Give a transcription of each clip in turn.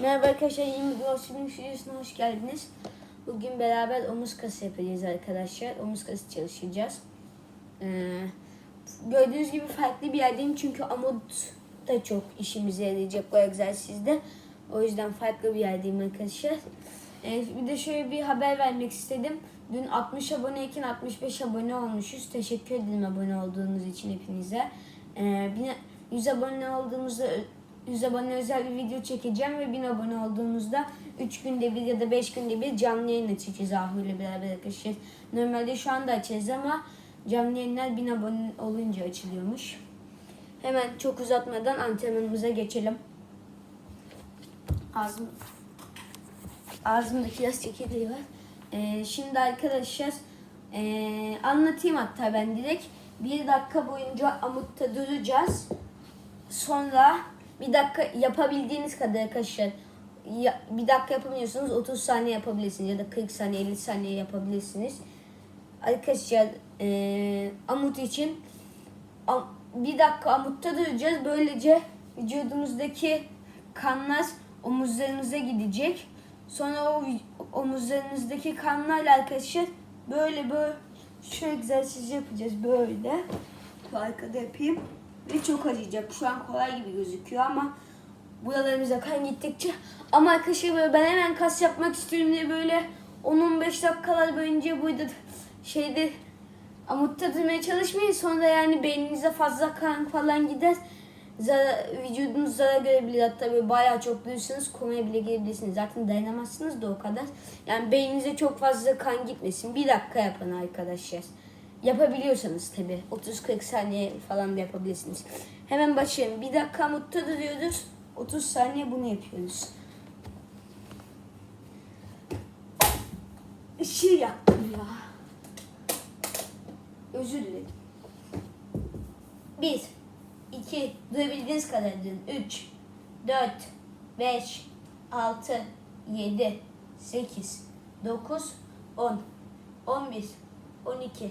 Merhaba arkadaşlar, yeni bir Gloss'un videosuna hoş geldiniz. Bugün beraber omuz kası yapacağız arkadaşlar. Omuz kası çalışacağız. Ee, gördüğünüz gibi farklı bir yerdeyim çünkü amut da çok işimize yarayacak bu egzersizde. O yüzden farklı bir yerdeyim arkadaşlar. Ee, bir de şöyle bir haber vermek istedim. Dün 60 aboneyken 65 abone olmuşuz. Teşekkür ederim abone olduğunuz için hepinize. Ee, bir- 100 abone olduğumuzda 100 abone özel bir video çekeceğim ve 1000 abone olduğumuzda 3 günde bir ya da 5 günde bir canlı yayın açacağız Ahu ile beraber arkadaşlar. Normalde şu anda açacağız ama canlı yayınlar 1000 abone olunca açılıyormuş. Hemen çok uzatmadan antrenmanımıza geçelim. Ağzım, ağzımda kiraz çekirdeği var. Ee, şimdi arkadaşlar ee, anlatayım hatta ben direkt. Bir dakika boyunca amutta duracağız. Sonra bir dakika yapabildiğiniz kadar arkadaşlar. Ya, bir dakika yapamıyorsanız 30 saniye yapabilirsiniz ya da 40 saniye 50 saniye yapabilirsiniz. Arkadaşlar eee amut için am- bir dakika amutta duracağız. Böylece vücudumuzdaki kanlar omuzlarınıza gidecek. Sonra o omuzlarınızdaki kanlarla arkadaşlar böyle böyle şu egzersizi yapacağız böyle. Bu arkada yapayım. Ve çok acıyacak. Şu an kolay gibi gözüküyor ama buralarımıza kan gittikçe ama arkadaşlar böyle ben hemen kas yapmak istiyorum diye böyle 10-15 dakikalar boyunca burada şeyde amutta durmaya çalışmayın. Sonra yani beyninize fazla kan falan gider. Zarar, vücudunuz zarar görebilir. Hatta böyle bayağı çok durursanız komaya bile girebilirsiniz. Zaten dayanamazsınız da o kadar. Yani beyninize çok fazla kan gitmesin. Bir dakika yapın arkadaşlar. Yapabiliyorsanız tabi 30-40 saniye falan da yapabilirsiniz. Hemen başlayalım. Bir dakika mutta duruyoruz. 30 saniye bunu yapıyoruz. Işığı yaktım ya. Özür dilerim. 1 2 durabildiğiniz kadar durun. 3 4 5 6 7 8 9 10 11 12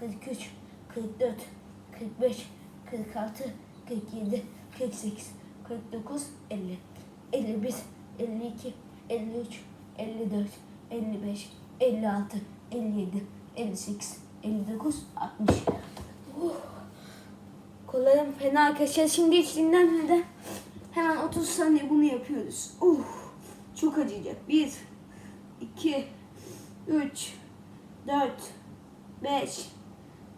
43 44 45 46 47 48 49 50 51 52 53 54 55 56 57 58 59 60 Uh. Kollarım fena arkadaşlar. Şimdi hiç dinlenmeden hemen 30 saniye bunu yapıyoruz. Uh, çok acıyacak. 1, 2, 3, 4, 5,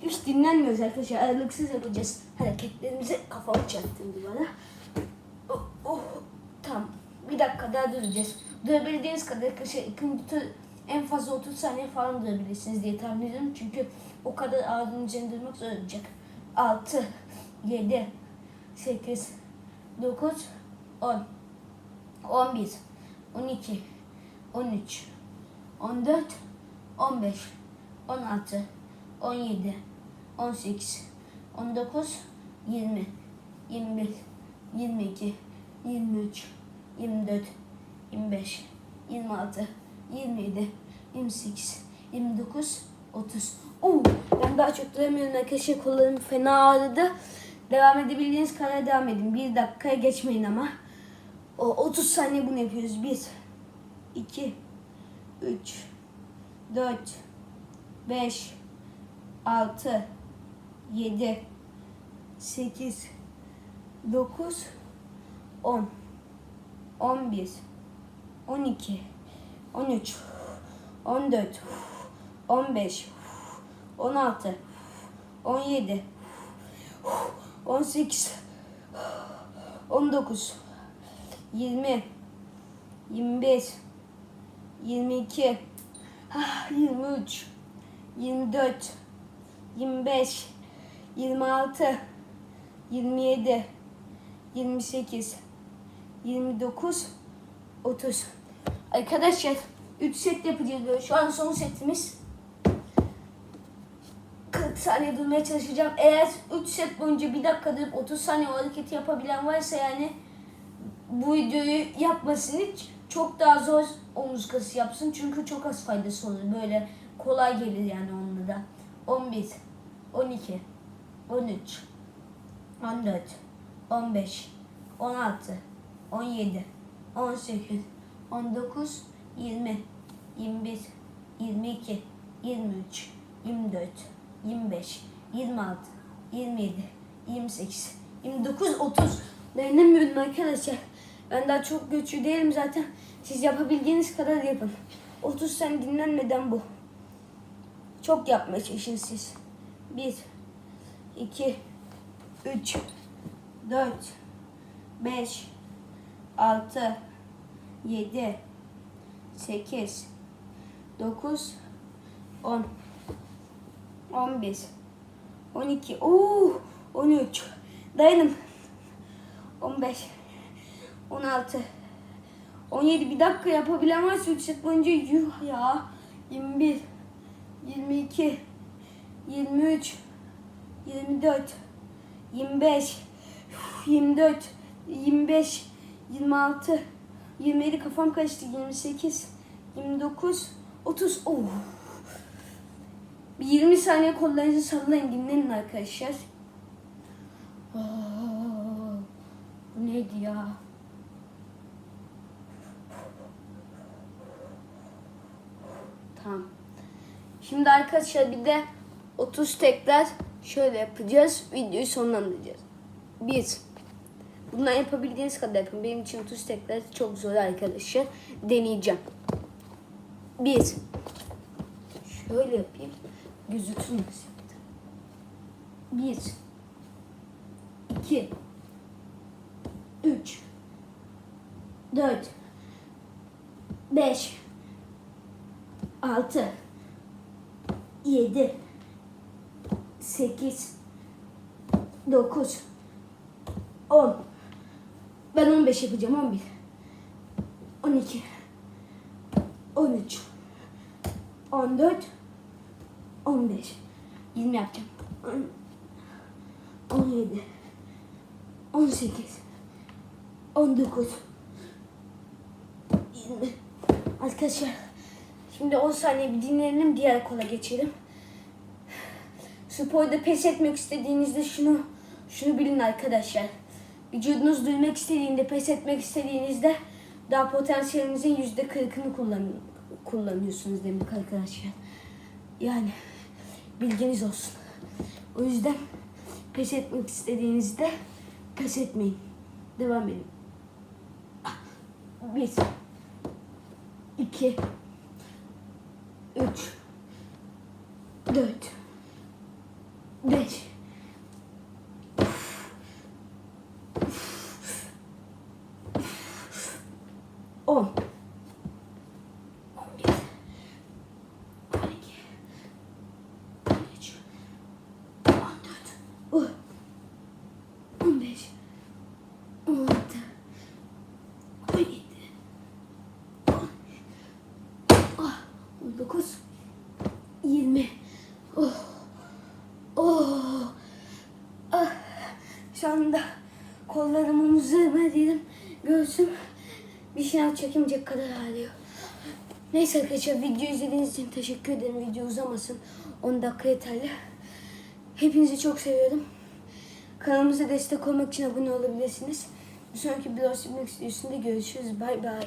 Hiç dinlenmiyoruz arkadaşlar. Aralıksız yapacağız hareketlerimizi. Kafamı çaktım duvara. Oh, oh, tamam. Bir dakika daha duracağız. Durabildiğiniz kadar arkadaşlar. ikinci tur en fazla 30 saniye falan durabilirsiniz diye tahmin ediyorum. Çünkü o kadar ağzının üzerinde durmak zor olacak. 6, 7, 8, 9, 10, 11, 12, 13, 14, 15, 16, 17, 18, 19, 20, 21, 22, 23, 24, 25, 26, 27, 28, 29, 30. Oo, ben daha çok duramıyorum arkadaşlar. Kollarım fena ağrıdı. Devam edebildiğiniz kadar devam edin. Bir dakikaya geçmeyin ama. O 30 saniye bunu yapıyoruz. 1, 2, 3, 4, 5, 6, 7, 8, 9, 10, 11, 12, 13, 14, 15, 16, 17, 18, 19, 20, 21, 22, ah, 23, 24, 25, 26, 27, 28, 29, 30. Arkadaşlar 3 set yapacağız böyle. Şu an son setimiz. 40 saniye durmaya çalışacağım. Eğer 3 set boyunca 1 dakika durup 30 saniye o hareketi yapabilen varsa yani bu videoyu yapmasını çok daha zor omuz kası yapsın. Çünkü çok az faydası olur. Böyle kolay gelir yani onunla da. 11, 12, 13, 14, 15, 16, 17, 18, 19, 20, 21, 22, 23, 24, 25, 26, 27, 28, 29, 30. Dayanamıyorum arkadaşlar. Ben daha çok güçlü değilim zaten. Siz yapabildiğiniz kadar yapın. 30 sen dinlenmeden bu. Çok yapmaya çalışın siz. 1, 2, 3, 4, 5, 6, 7, 8, 9, 10, 11, 12, Oo, 13, dayanın. 15, 16, 17 bir dakika 3 set boyunca yuh ya. 21, 22, 23, 24, 25, 24, 25, 26, 27 kafam karıştı. 28, 29, 30. Oh. Bir 20 saniye kollarınızı sallayın dinlenin arkadaşlar. Oh. Bu neydi ya? Tamam. Şimdi arkadaşlar bir de 30 tekrar şöyle yapacağız. Videoyu sonlandıracağız. 1. Bundan yapabildiğiniz kadar yapın. Benim için 30 tekrar çok zor arkadaşlar. Deneyeceğim. 1. Şöyle yapayım. Gözükmez. 1 2 3 4 5 6 7 8 9 10 Ben 15 yapacağım 11 12 13 14 15 20 yapacağım. 17 18 19 20 Arkadaşlar şimdi 10 saniye bir dinlenelim diğer kola geçelim. Sporda pes etmek istediğinizde şunu şunu bilin arkadaşlar. Vücudunuz duymak istediğinde pes etmek istediğinizde daha potansiyelinizin yüzde kırkını kullan, kullanıyorsunuz demek arkadaşlar. Yani bilginiz olsun. O yüzden pes etmek istediğinizde pes etmeyin. Devam edin. Bir, iki, üç, dört, 5 10 15 14 15 16 omuzlarıma değilim, göğsüm bir şey çekemeyecek kadar ağrıyor. Neyse arkadaşlar video izlediğiniz için teşekkür ederim. Video uzamasın. 10 dakika yeterli. Hepinizi çok seviyorum. Kanalımıza destek olmak için abone olabilirsiniz. Bir sonraki Blog Simlex videosunda görüşürüz. Bay bay.